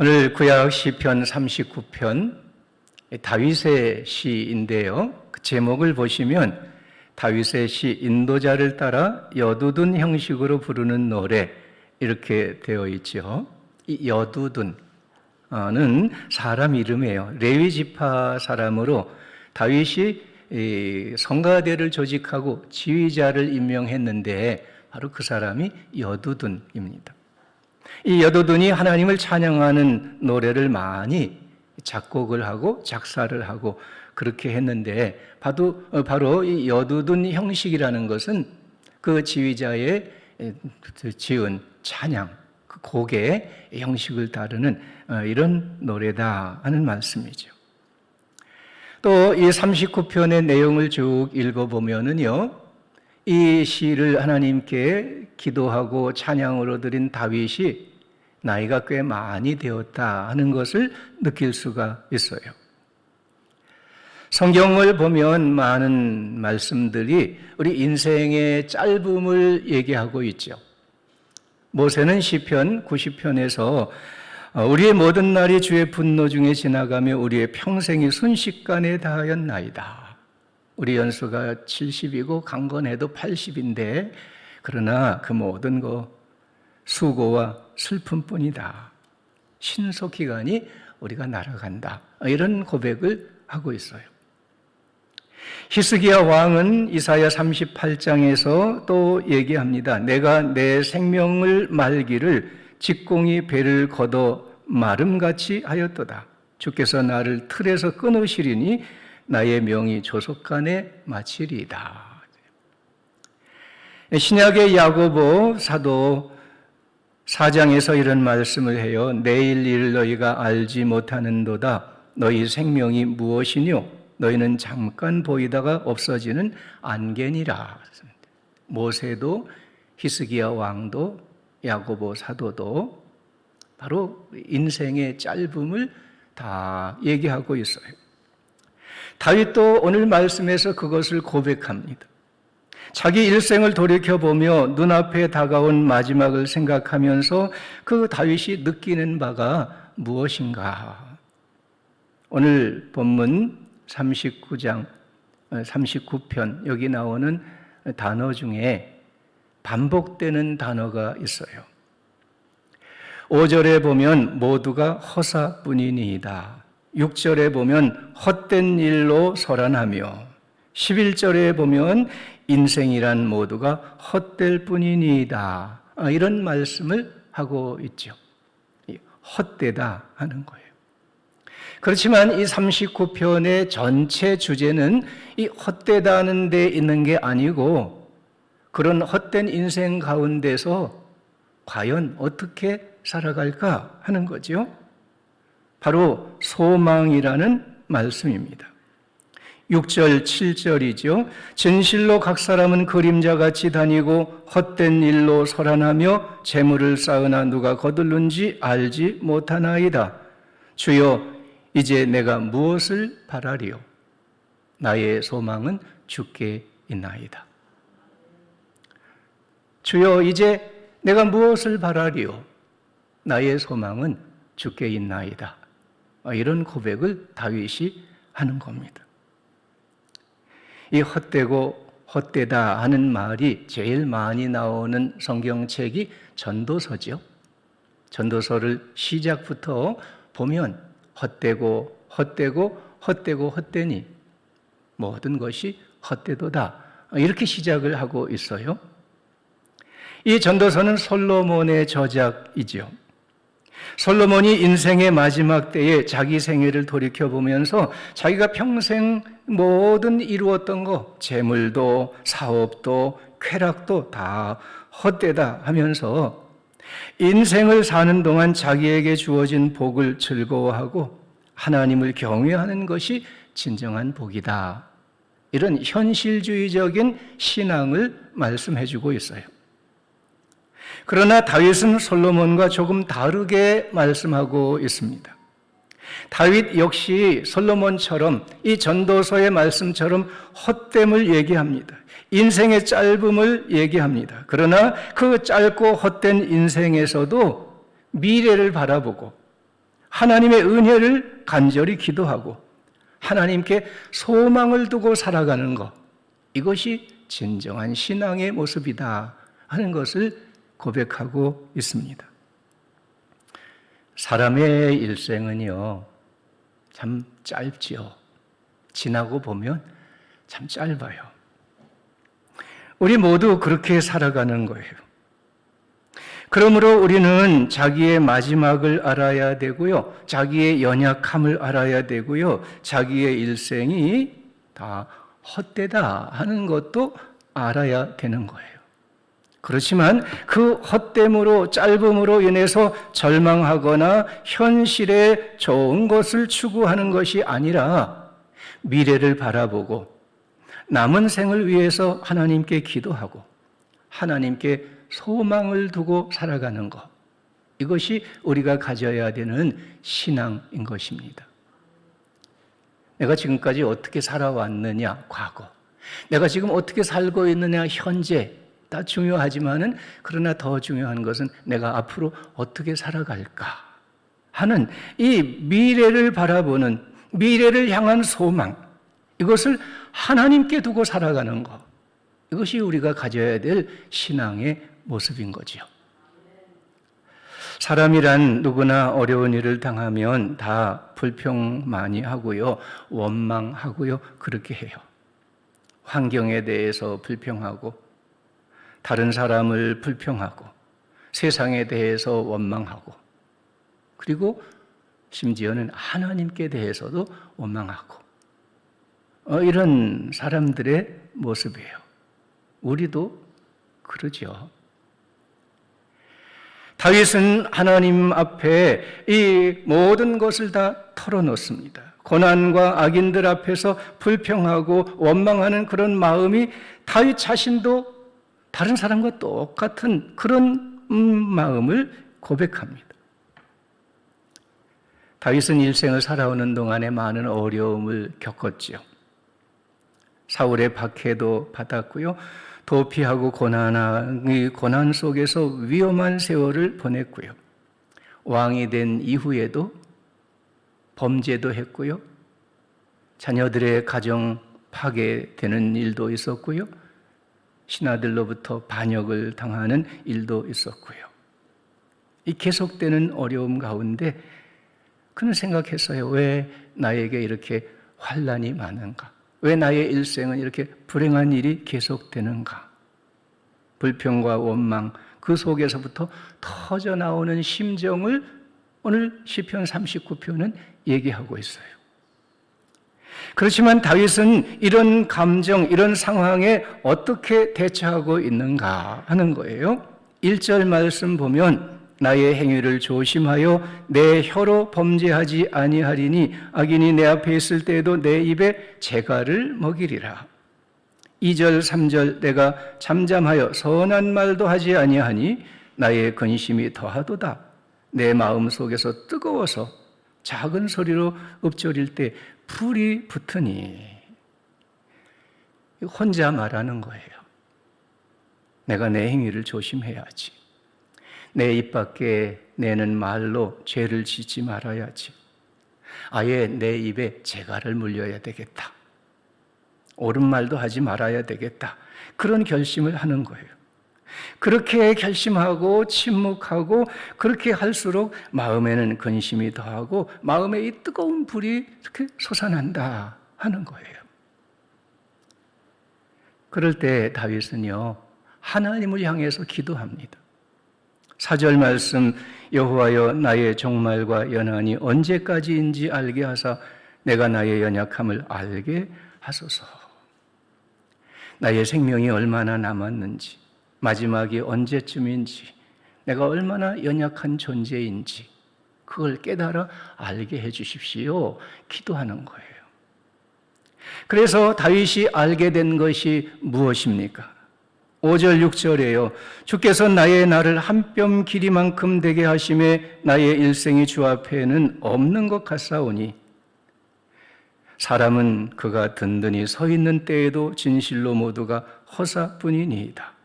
오늘 구약 시편 39편 다윗의 시인데요. 그 제목을 보시면 다윗의 시 인도자를 따라 여두둔 형식으로 부르는 노래 이렇게 되어 있죠. 이 여두둔은 사람 이름이에요. 레위 지파 사람으로 다윗이 성가대를 조직하고 지휘자를 임명했는데 바로 그 사람이 여두둔입니다. 이 여두둔이 하나님을 찬양하는 노래를 많이 작곡을 하고 작사를 하고 그렇게 했는데 바로, 바로 이 여두둔 형식이라는 것은 그 지휘자의 지은 찬양, 그 곡의 형식을 따르는 어, 이런 노래다 하는 말씀이죠. 또 이 39편의 내용을 쭉 읽어 보면은요, 이 시를 하나님께 기도하고 찬양으로 드린 다윗이 나이가 꽤 많이 되었다 하는 것을 느낄 수가 있어요. 성경을 보면 많은 말씀들이 우리 인생의 짧음을 얘기하고 있죠. 모세는 시편 90편에서 우리의 모든 날이 주의 분노 중에 지나가며 우리의 평생이 순식간에 다하였나이다. 우리 연수가 70이고 강건해도 80인데 그러나 그 모든 거 수고와 슬픔뿐이다. 신속 기간이 우리가 날아간다. 이런 고백을 하고 있어요. 히스기야 왕은 이사야 38장에서 또 얘기합니다. 내가 내 생명을 말기를 직공이 배를 걷어 마름같이 하였도다. 주께서 나를 틀에서 끊으시리니 나의 명이 조속간에 마치리이다. 신약의 야고보 사도 4장에서 이런 말씀을 해요. 내일 일 너희가 알지 못하는도다. 너희 생명이 무엇이뇨? 너희는 잠깐 보이다가 없어지는 안개니라. 모세도 히스기야 왕도 야고보 사도도 바로 인생의 짧음을 다 얘기하고 있어요. 다윗도 오늘 말씀에서 그것을 고백합니다. 자기 일생을 돌이켜보며 눈앞에 다가온 마지막을 생각하면서 그 다윗이 느끼는 바가 무엇인가? 오늘 본문 39장, 39편, 여기 나오는 단어 중에 반복되는 단어가 있어요. 5절에 보면 모두가 허사뿐이니이다. 6절에 보면 헛된 일로 설안하며 11절에 보면 인생이란 모두가 헛될 뿐이니이다. 아, 이런 말씀을 하고 있죠. 헛되다 하는 거예요. 그렇지만 이 39편의 전체 주제는 이 헛되다는 데 있는 게 아니고 그런 헛된 인생 가운데서 과연 어떻게 살아갈까 하는 거죠. 바로 소망이라는 말씀입니다. 6절, 7절이죠. 진실로 각 사람은 그림자 같이 다니고 헛된 일로 설안하며 재물을 쌓으나 누가 거둘는지 알지 못하나이다. 주여, 이제 내가 무엇을 바라리요? 나의 소망은 주께 있나이다. 주여, 이제 내가 무엇을 바라리요? 나의 소망은 주께 있나이다. 이런 고백을 다윗이 하는 겁니다. 이 헛되고 헛되다 하는 말이 제일 많이 나오는 성경책이 전도서죠. 전도서를 시작부터 보면 헛되고 헛되고 헛되고 헛되니 모든 것이 헛되도다. 이렇게 시작을 하고 있어요. 이 전도서는 솔로몬의 저작이죠. 솔로몬이 인생의 마지막 때에 자기 생애를 돌이켜 보면서 자기가 평생 모든 이루었던 거, 재물도, 사업도, 쾌락도 다 헛되다 하면서 인생을 사는 동안 자기에게 주어진 복을 즐거워하고 하나님을 경외하는 것이 진정한 복이다. 이런 현실주의적인 신앙을 말씀해 주고 있어요. 그러나 다윗은 솔로몬과 조금 다르게 말씀하고 있습니다. 다윗 역시 솔로몬처럼 이 전도서의 말씀처럼 헛됨을 얘기합니다. 인생의 짧음을 얘기합니다. 그러나 그 짧고 헛된 인생에서도 미래를 바라보고 하나님의 은혜를 간절히 기도하고 하나님께 소망을 두고 살아가는 것 이것이 진정한 신앙의 모습이다 하는 것을 고백하고 있습니다. 사람의 일생은요, 참 짧지요. 지나고 보면 참 짧아요. 우리 모두 그렇게 살아가는 거예요. 그러므로 우리는 자기의 마지막을 알아야 되고요. 자기의 연약함을 알아야 되고요. 자기의 일생이 다 헛되다 하는 것도 알아야 되는 거예요. 그렇지만 그 헛됨으로 짧음으로 인해서 절망하거나 현실에 좋은 것을 추구하는 것이 아니라 미래를 바라보고 남은 생을 위해서 하나님께 기도하고 하나님께 소망을 두고 살아가는 것. 이것이 우리가 가져야 되는 신앙인 것입니다. 내가 지금까지 어떻게 살아왔느냐, 과거. 내가 지금 어떻게 살고 있느냐, 현재. 다 중요하지만은, 그러나 더 중요한 것은 내가 앞으로 어떻게 살아갈까 하는 이 미래를 바라보는 미래를 향한 소망. 이것을 하나님께 두고 살아가는 것. 이것이 우리가 가져야 될 신앙의 모습인 거지요. 사람이란 누구나 어려운 일을 당하면 다 불평 많이 하고요. 원망하고요. 그렇게 해요. 환경에 대해서 불평하고, 다른 사람을 불평하고, 세상에 대해서 원망하고, 그리고 심지어는 하나님께 대해서도 원망하고, 어, 이런 사람들의 모습이에요. 우리도 그러죠. 다윗은 하나님 앞에 이 모든 것을 다 털어놓습니다. 고난과 악인들 앞에서 불평하고 원망하는 그런 마음이 다윗 자신도 다른 사람과 똑같은 그런 음, 마음을 고백합니다. 다윗은 일생을 살아오는 동안에 많은 어려움을 겪었지요. 사울의 박해도 받았고요. 도피하고 고난의 고난 속에서 위험한 세월을 보냈고요. 왕이 된 이후에도 범죄도 했고요. 자녀들의 가정 파괴되는 일도 있었고요. 신하들로부터 반역을 당하는 일도 있었고요. 이 계속되는 어려움 가운데 그는 생각했어요. 왜 나에게 이렇게 환란이 많은가? 왜 나의 일생은 이렇게 불행한 일이 계속되는가? 불평과 원망 그 속에서부터 터져 나오는 심정을 오늘 시편 39편은 얘기하고 있어요. 그렇지만 다윗은 이런 감정, 이런 상황에 어떻게 대처하고 있는가 하는 거예요. 1절 말씀 보면 나의 행위를 조심하여 내 혀로 범죄하지 아니하리니 악인이 내 앞에 있을 때에도 내 입에 재갈을 먹이리라. 2절 3절 내가 잠잠하여 선한 말도 하지 아니하니 나의 근심이 더하도다. 내 마음 속에서 뜨거워서 작은 소리로 읊조릴 때 불이 붙으니 혼자 말하는 거예요. 내가 내 행위를 조심해야지. 내 입 밖에 내는 말로 죄를 짓지 말아야지. 아예 내 입에 재갈을 물려야 되겠다. 옳은 말도 하지 말아야 되겠다. 그런 결심을 하는 거예요. 그렇게 결심하고 침묵하고 그렇게 할수록 마음에는 근심이 더하고 마음에 이 뜨거운 불이 이렇게 솟아난다 하는 거예요. 그럴 때 다윗은요 하나님을 향해서 기도합니다. 사절 말씀 여호와여 나의 종말과 연한이 언제까지인지 알게 하사 내가 나의 연약함을 알게 하소서. 나의 생명이 얼마나 남았는지 마지막이 언제쯤인지 내가 얼마나 연약한 존재인지 그걸 깨달아 알게 해 주십시오. 기도하는 거예요. 그래서 다윗이 알게 된 것이 무엇입니까? 5절 6절에요. 주께서 나의 나를 한 뼘 길이만큼 되게 하심에 나의 일생이 주 앞에는 없는 것 같사오니 사람은 그가 든든히 서 있는 때에도 진실로 모두가 허사뿐이니이다.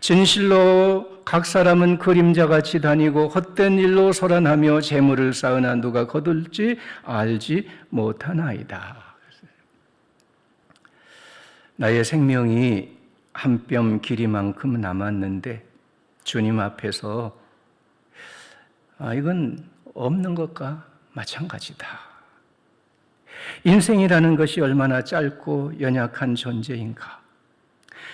진실로 각 사람은 그림자같이 다니고 헛된 일로 소란하며 재물을 쌓으나 누가 거둘지 알지 못하나이다. 나의 생명이 한 뼘 길이만큼 남았는데 주님 앞에서 아 이건 없는 것과 마찬가지다. 인생이라는 것이 얼마나 짧고 연약한 존재인가.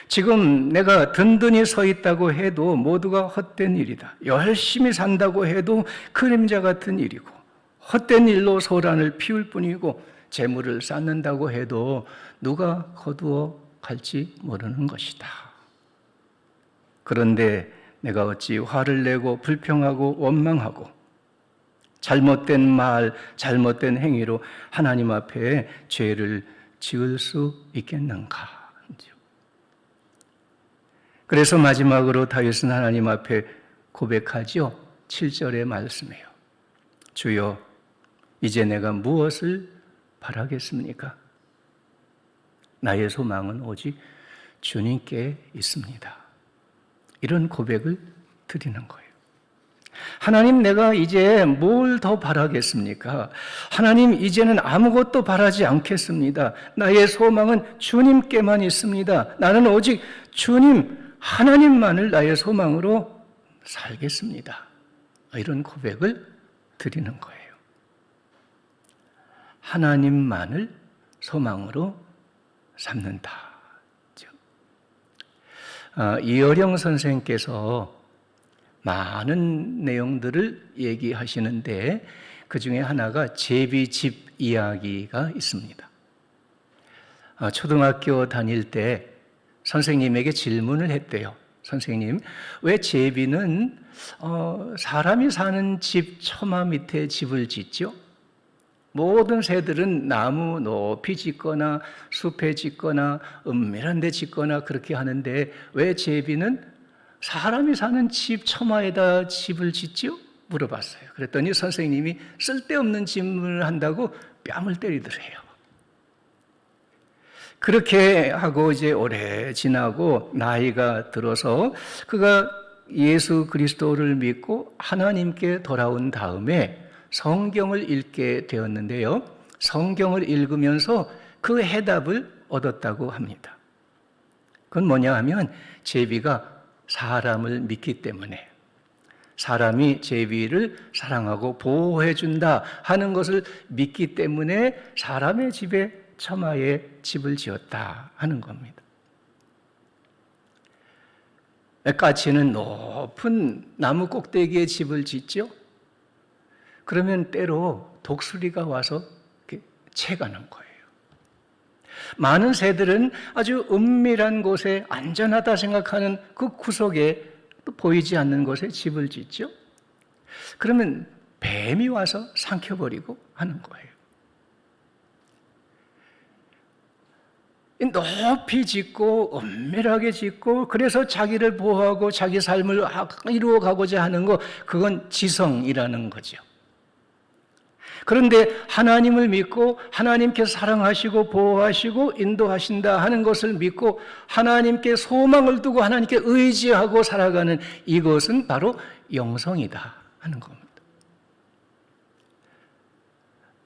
지금 내가 든든히 서 있다고 해도 모두가 헛된 일이다. 열심히 산다고 해도 그림자 같은 일이고, 헛된 일로 소란을 피울 뿐이고, 재물을 쌓는다고 해도 누가 거두어 갈지 모르는 것이다. 그런데 내가 어찌 화를 내고 불평하고 원망하고 잘못된 말, 잘못된 행위로 하나님 앞에 죄를 지을 수 있겠는가? 그래서 마지막으로 다윗은 하나님 앞에 고백하죠. 7절의 말씀이에요. 주여, 이제 내가 무엇을 바라겠습니까? 나의 소망은 오직 주님께 있습니다. 이런 고백을 드리는 거예요. 하나님, 내가 이제 뭘 더 바라겠습니까? 하나님, 이제는 아무것도 바라지 않겠습니다. 나의 소망은 주님께만 있습니다. 나는 오직 주님, 하나님만을 나의 소망으로 살겠습니다. 이런 고백을 드리는 거예요. 하나님만을 소망으로 삼는다. 아, 이어령 선생께서 많은 내용들을 얘기하시는데 그 중에 하나가 제비집 이야기가 있습니다. 아, 초등학교 다닐 때 선생님에게 질문을 했대요. 선생님, 왜 제비는 어, 사람이 사는 집 처마 밑에 집을 짓죠? 모든 새들은 나무 높이 짓거나 숲에 짓거나 은밀한 데 짓거나 그렇게 하는데 왜 제비는 사람이 사는 집 처마에다 집을 짓죠? 물어봤어요. 그랬더니 선생님이 쓸데없는 질문을 한다고 뺨을 때리더래요. 그렇게 하고 이제 오래 지나고 나이가 들어서 그가 예수 그리스도를 믿고 하나님께 돌아온 다음에 성경을 읽게 되었는데요. 성경을 읽으면서 그 해답을 얻었다고 합니다. 그건 뭐냐 하면 제비가 사람을 믿기 때문에 사람이 제비를 사랑하고 보호해 준다 하는 것을 믿기 때문에 사람의 집에 처마에 집을 지었다 하는 겁니다. 까치는 높은 나무 꼭대기에 집을 짓죠. 그러면 때로 독수리가 와서 채가는 거예요. 많은 새들은 아주 은밀한 곳에 안전하다 생각하는 그 구석에 또 보이지 않는 곳에 집을 짓죠. 그러면 뱀이 와서 삼켜버리고 하는 거예요. 높이 짓고 은밀하게 짓고 그래서 자기를 보호하고 자기 삶을 이루어 가고자 하는 거 그건 지성이라는 거죠. 그런데 하나님을 믿고 하나님께서 사랑하시고 보호하시고 인도하신다 하는 것을 믿고 하나님께 소망을 두고 하나님께 의지하고 살아가는 이것은 바로 영성이다 하는 겁니다.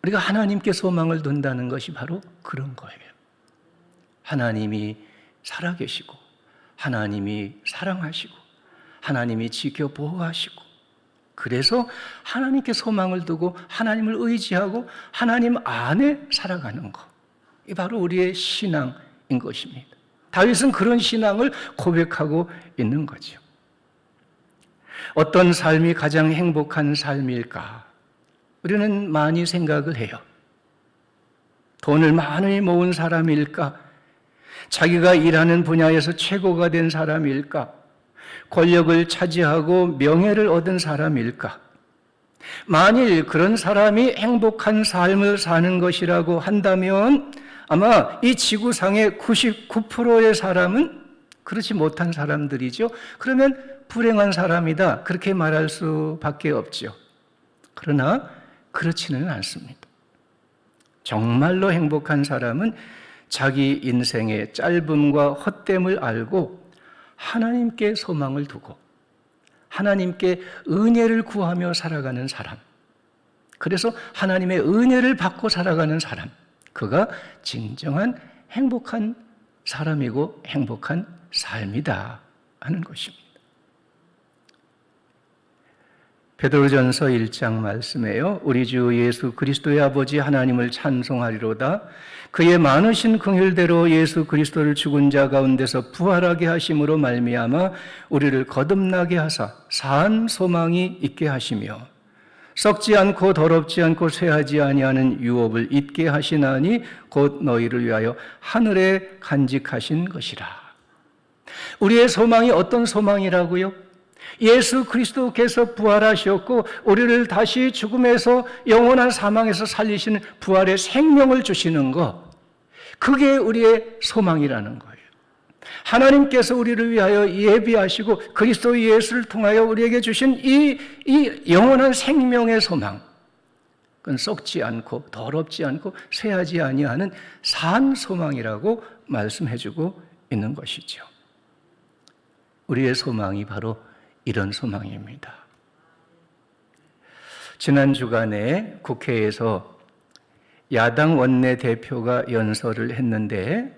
우리가 하나님께 소망을 둔다는 것이 바로 그런 거예요. 하나님이 살아계시고 하나님이 사랑하시고 하나님이 지켜 보호하시고 그래서 하나님께 소망을 두고 하나님을 의지하고 하나님 안에 살아가는 것. 이 바로 우리의 신앙인 것입니다. 다윗은 그런 신앙을 고백하고 있는 거죠. 어떤 삶이 가장 행복한 삶일까? 우리는 많이 생각을 해요. 돈을 많이 모은 사람일까? 자기가 일하는 분야에서 최고가 된 사람일까? 권력을 차지하고 명예를 얻은 사람일까? 만일 그런 사람이 행복한 삶을 사는 것이라고 한다면 아마 이 지구상의 99%의 사람은 그렇지 못한 사람들이죠. 그러면 불행한 사람이다. 그렇게 말할 수밖에 없죠. 그러나 그렇지는 않습니다. 정말로 행복한 사람은 자기 인생의 짧음과 헛됨을 알고 하나님께 소망을 두고 하나님께 은혜를 구하며 살아가는 사람. 그래서 하나님의 은혜를 받고 살아가는 사람. 그가 진정한 행복한 사람이고 행복한 삶이다 하는 것입니다. 베드로전서 1장 말씀에요. 우리 주 예수 그리스도의 아버지 하나님을 찬송하리로다. 그의 많으신 긍휼대로 예수 그리스도를 죽은 자 가운데서 부활하게 하심으로 말미암아 우리를 거듭나게 하사 산 소망이 있게 하시며 썩지 않고 더럽지 않고 쇠하지 아니하는 유업을 잊게 하시나니 곧 너희를 위하여 하늘에 간직하신 것이라. 우리의 소망이 어떤 소망이라고요? 예수 그리스도께서 부활하셨고 우리를 다시 죽음에서 영원한 사망에서 살리시는 부활의 생명을 주시는 것. 그게 우리의 소망이라는 거예요. 하나님께서 우리를 위하여 예비하시고 그리스도 예수를 통하여 우리에게 주신 이, 이 영원한 생명의 소망. 그건 썩지 않고 더럽지 않고 쇠하지 아니하는 산 소망이라고 말씀해주고 있는 것이죠. 우리의 소망이 바로 이런 소망입니다. 지난 주간에 국회에서 야당 원내 대표가 연설을 했는데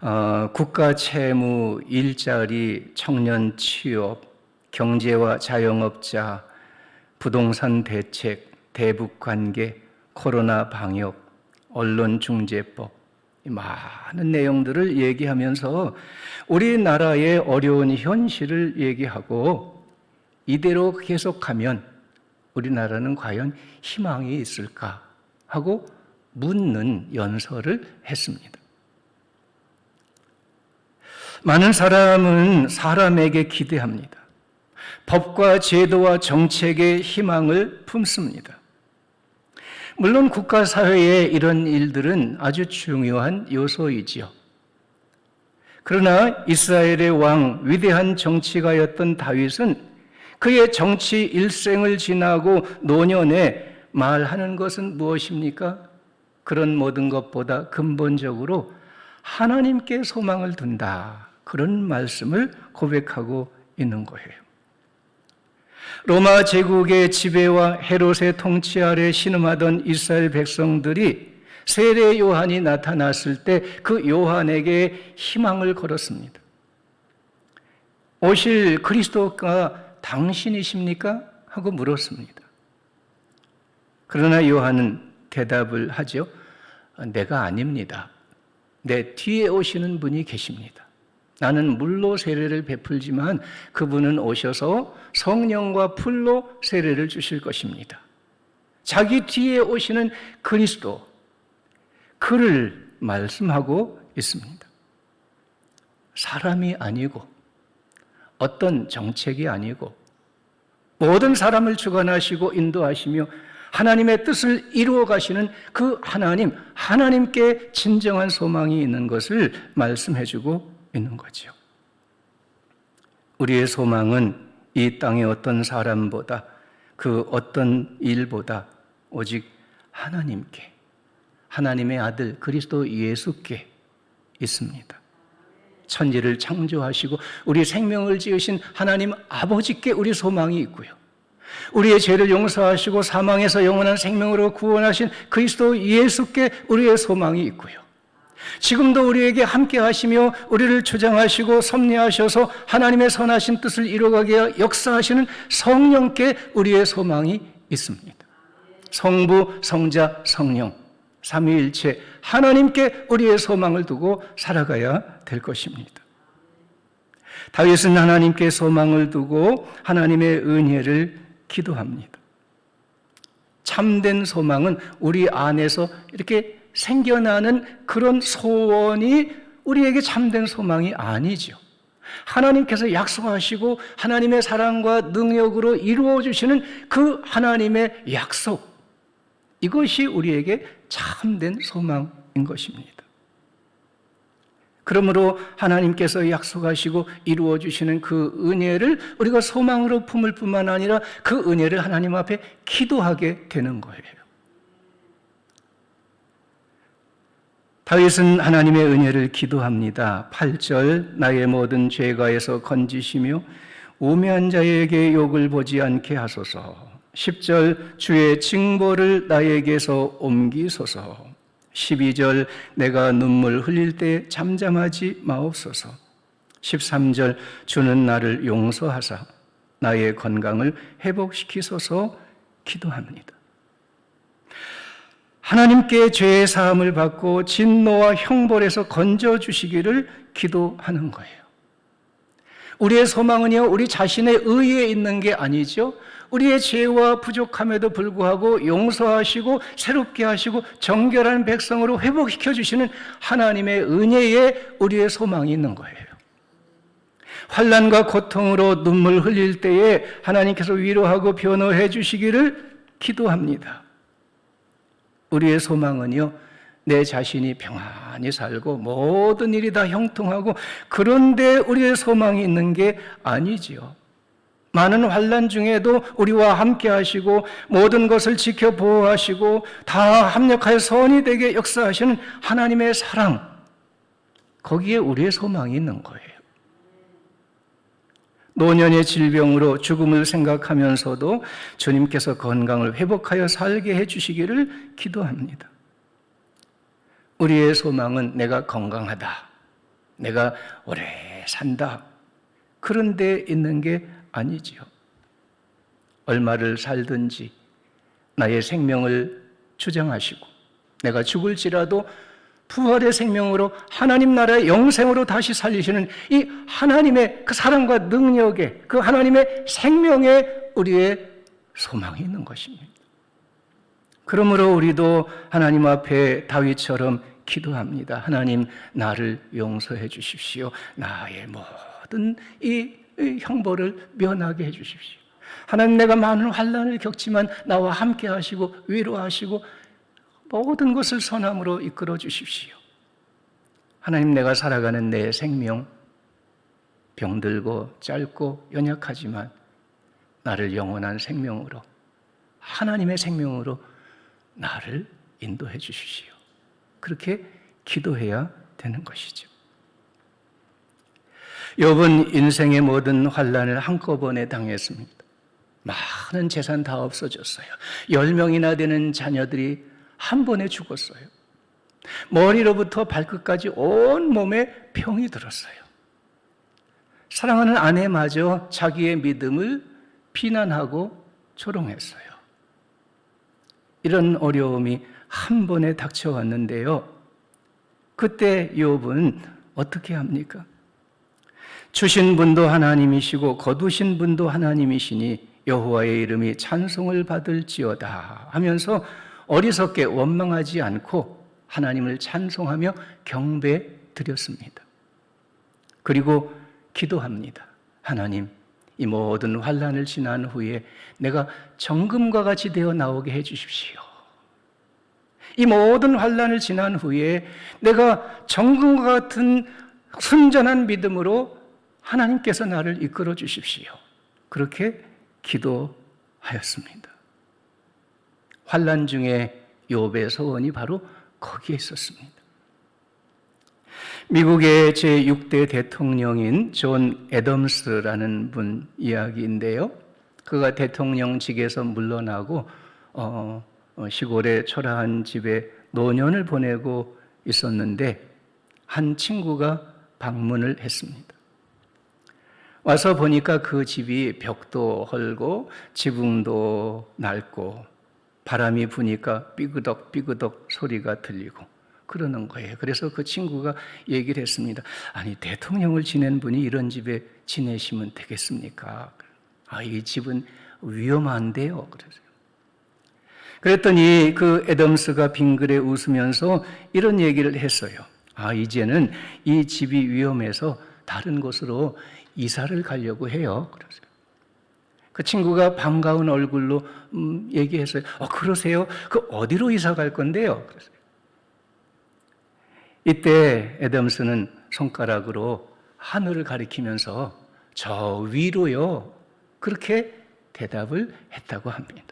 어, 국가 채무, 일자리, 청년 취업, 경제와 자영업자, 부동산 대책, 대북 관계, 코로나 방역, 언론 중재법 많은 내용들을 얘기하면서 우리나라의 어려운 현실을 얘기하고 이대로 계속하면 우리나라는 과연 희망이 있을까 하고 묻는 연설을 했습니다. 많은 사람은 사람에게 기대합니다. 법과 제도와 정책에 희망을 품습니다. 물론 국가 사회에 이런 일들은 아주 중요한 요소이지요. 그러나 이스라엘의 왕 위대한 정치가였던 다윗은 그의 정치 일생을 지나고 노년에 말하는 것은 무엇입니까? 그런 모든 것보다 근본적으로 하나님께 소망을 둔다. 그런 말씀을 고백하고 있는 거예요. 로마 제국의 지배와 헤롯의 통치 아래 신음하던 이스라엘 백성들이 세례 요한이 나타났을 때 그 요한에게 희망을 걸었습니다. 오실 그리스도가 당신이십니까? 하고 물었습니다. 그러나 요한은 대답을 하죠. 내가 아닙니다. 내 뒤에 오시는 분이 계십니다. 나는 물로 세례를 베풀지만 그분은 오셔서 성령과 풀로 세례를 주실 것입니다. 자기 뒤에 오시는 그리스도, 그를 말씀하고 있습니다. 사람이 아니고, 어떤 정책이 아니고, 모든 사람을 주관하시고 인도하시며 하나님의 뜻을 이루어 가시는 그 하나님, 하나님께 진정한 소망이 있는 것을 말씀해 주고 있는 거지요. 우리의 소망은 이 땅의 어떤 사람보다 그 어떤 일보다 오직 하나님께, 하나님의 아들 그리스도 예수께 있습니다. 천지를 창조하시고 우리 생명을 지으신 하나님 아버지께 우리 소망이 있고요. 우리의 죄를 용서하시고 사망에서 영원한 생명으로 구원하신 그리스도 예수께 우리의 소망이 있고요. 지금도 우리에게 함께 하시며 우리를 주장하시고 섭리하셔서 하나님의 선하신 뜻을 이루어가게 역사하시는 성령께 우리의 소망이 있습니다. 성부, 성자, 성령, 삼위일체 하나님께 우리의 소망을 두고 살아가야 될 것입니다. 다윗은 하나님께 소망을 두고 하나님의 은혜를 기도합니다. 참된 소망은 우리 안에서 이렇게 생겨나는 그런 소원이 우리에게 참된 소망이 아니죠. 하나님께서 약속하시고 하나님의 사랑과 능력으로 이루어 주시는 그 하나님의 약속. 이것이 우리에게 참된 소망인 것입니다. 그러므로 하나님께서 약속하시고 이루어 주시는 그 은혜를 우리가 소망으로 품을 뿐만 아니라 그 은혜를 하나님 앞에 기도하게 되는 거예요. 다윗은 하나님의 은혜를 기도합니다. 8절 나의 모든 죄가에서 건지시며 우매한 자에게 욕을 보지 않게 하소서. 10절 주의 징벌을 나에게서 옮기소서. 12절 내가 눈물 흘릴 때 잠잠하지 마옵소서. 13절 주는 나를 용서하사 나의 건강을 회복시키소서 기도합니다. 하나님께 죄의 사함을 받고 진노와 형벌에서 건져 주시기를 기도하는 거예요. 우리의 소망은요, 우리 자신의 의에 있는 게 아니죠. 우리의 죄와 부족함에도 불구하고 용서하시고 새롭게 하시고 정결한 백성으로 회복시켜 주시는 하나님의 은혜에 우리의 소망이 있는 거예요. 환란과 고통으로 눈물 흘릴 때에 하나님께서 위로하고 변호해 주시기를 기도합니다. 우리의 소망은요, 내 자신이 평안히 살고 모든 일이 다 형통하고 그런데 우리의 소망이 있는 게 아니지요. 많은 환란 중에도 우리와 함께 하시고 모든 것을 지켜 보호하시고 다 합력하여 선이 되게 역사하시는 하나님의 사랑 거기에 우리의 소망이 있는 거예요. 노년의 질병으로 죽음을 생각하면서도 주님께서 건강을 회복하여 살게 해 주시기를 기도합니다. 우리의 소망은 내가 건강하다. 내가 오래 산다. 그런 데 있는 게 아니지요. 얼마를 살든지 나의 생명을 주장하시고 내가 죽을지라도 부활의 생명으로 하나님 나라의 영생으로 다시 살리시는 이 하나님의 그 사랑과 능력에 그 하나님의 생명에 우리의 소망이 있는 것입니다. 그러므로 우리도 하나님 앞에 다윗처럼 기도합니다. 하나님 나를 용서해 주십시오. 나의 모든 이 형벌을 면하게 해 주십시오. 하나님 내가 많은 환란을 겪지만 나와 함께 하시고 위로하시고 모든 것을 선함으로 이끌어 주십시오. 하나님 내가 살아가는 내 생명 병들고 짧고 연약하지만 나를 영원한 생명으로 하나님의 생명으로 나를 인도해 주십시오. 그렇게 기도해야 되는 것이죠. 욥은 인생의 모든 환란을 한꺼번에 당했습니다. 많은 재산 다 없어졌어요. 열 명이나 되는 자녀들이 한 번에 죽었어요. 머리로부터 발끝까지 온 몸에 병이 들었어요. 사랑하는 아내마저 자기의 믿음을 비난하고 조롱했어요. 이런 어려움이 한 번에 닥쳐왔는데요. 그때 욥은 어떻게 합니까? 주신 분도 하나님이시고 거두신 분도 하나님이시니 여호와의 이름이 찬송을 받을지어다 하면서 어리석게 원망하지 않고 하나님을 찬송하며 경배 드렸습니다. 그리고 기도합니다. 하나님, 이 모든 환란을 지난 후에 내가 정금과 같이 되어 나오게 해 주십시오. 이 모든 환란을 지난 후에 내가 정금과 같은 순전한 믿음으로 하나님께서 나를 이끌어 주십시오. 그렇게 기도하였습니다. 환란 중에 욥의 소원이 바로 거기에 있었습니다. 미국의 제6대 대통령인 존 애덤스라는 분 이야기인데요. 그가 대통령직에서 물러나고 어, 어, 시골의 초라한 집에 노년을 보내고 있었는데 한 친구가 방문을 했습니다. 와서 보니까 그 집이 벽도 헐고 지붕도 낡고 바람이 부니까 삐그덕 삐그덕 소리가 들리고 그러는 거예요. 그래서 그 친구가 얘기를 했습니다. 아니 대통령을 지낸 분이 이런 집에 지내시면 되겠습니까? 아, 이 집은 위험한데요. 그래서 그랬더니 그 애덤스가 빙그레 웃으면서 이런 얘기를 했어요. 아, 이제는 이 집이 위험해서 다른 곳으로 이사를 가려고 해요. 그래서 그 친구가 반가운 얼굴로 음, 얘기했어요. 어, 그러세요? 그 어디로 이사 갈 건데요? 그래서 이때 애덤스는 손가락으로 하늘을 가리키면서 저 위로요. 그렇게 대답을 했다고 합니다.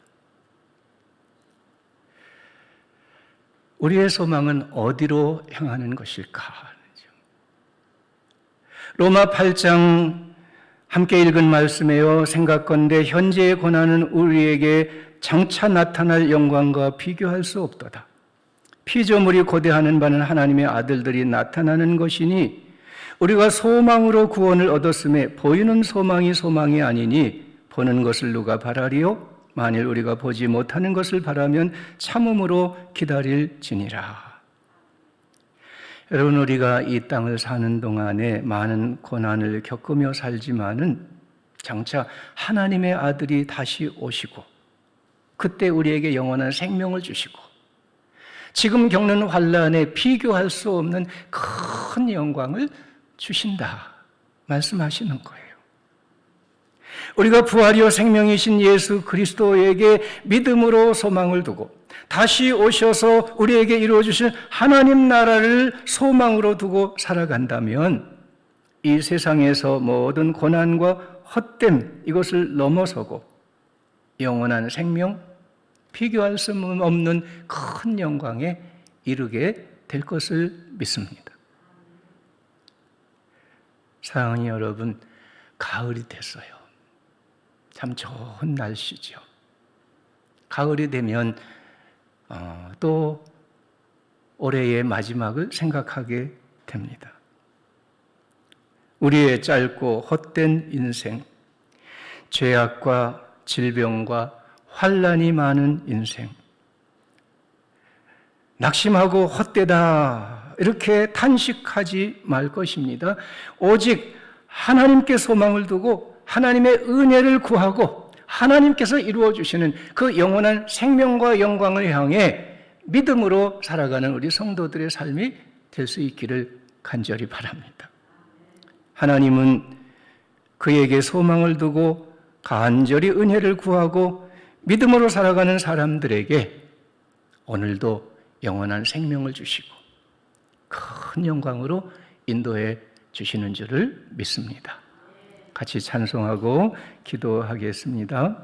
우리의 소망은 어디로 향하는 것일까? 로마 8장 함께 읽은 말씀에요. 생각건대 현재의 고난은 우리에게 장차 나타날 영광과 비교할 수 없도다. 피조물이 고대하는 바는 하나님의 아들들이 나타나는 것이니 우리가 소망으로 구원을 얻었음에 보이는 소망이 소망이 아니니 보는 것을 누가 바라리요? 만일 우리가 보지 못하는 것을 바라면 참음으로 기다릴지니라. 여러분 우리가 이 땅을 사는 동안에 많은 고난을 겪으며 살지만은 장차 하나님의 아들이 다시 오시고 그때 우리에게 영원한 생명을 주시고 지금 겪는 환란에 비교할 수 없는 큰 영광을 주신다 말씀하시는 거예요. 우리가 부활이요 생명이신 예수 그리스도에게 믿음으로 소망을 두고 다시 오셔서 우리에게 이루어 주신 하나님 나라를 소망으로 두고 살아간다면 이 세상에서 모든 고난과 헛됨 이것을 넘어서고 영원한 생명 비교할 수 없는 큰 영광에 이르게 될 것을 믿습니다. 사랑하는 여러분, 가을이 됐어요. 참 좋은 날씨죠. 가을이 되면 어, 또 올해의 마지막을 생각하게 됩니다. 우리의 짧고 헛된 인생, 죄악과 질병과 환란이 많은 인생, 낙심하고 헛되다 이렇게 탄식하지 말 것입니다. 오직 하나님께 소망을 두고 하나님의 은혜를 구하고 하나님께서 이루어 주시는 그 영원한 생명과 영광을 향해 믿음으로 살아가는 우리 성도들의 삶이 될 수 있기를 간절히 바랍니다. 하나님은 그에게 소망을 두고 간절히 은혜를 구하고 믿음으로 살아가는 사람들에게 오늘도 영원한 생명을 주시고 큰 영광으로 인도해 주시는 줄을 믿습니다. 같이 찬송하고 기도하겠습니다.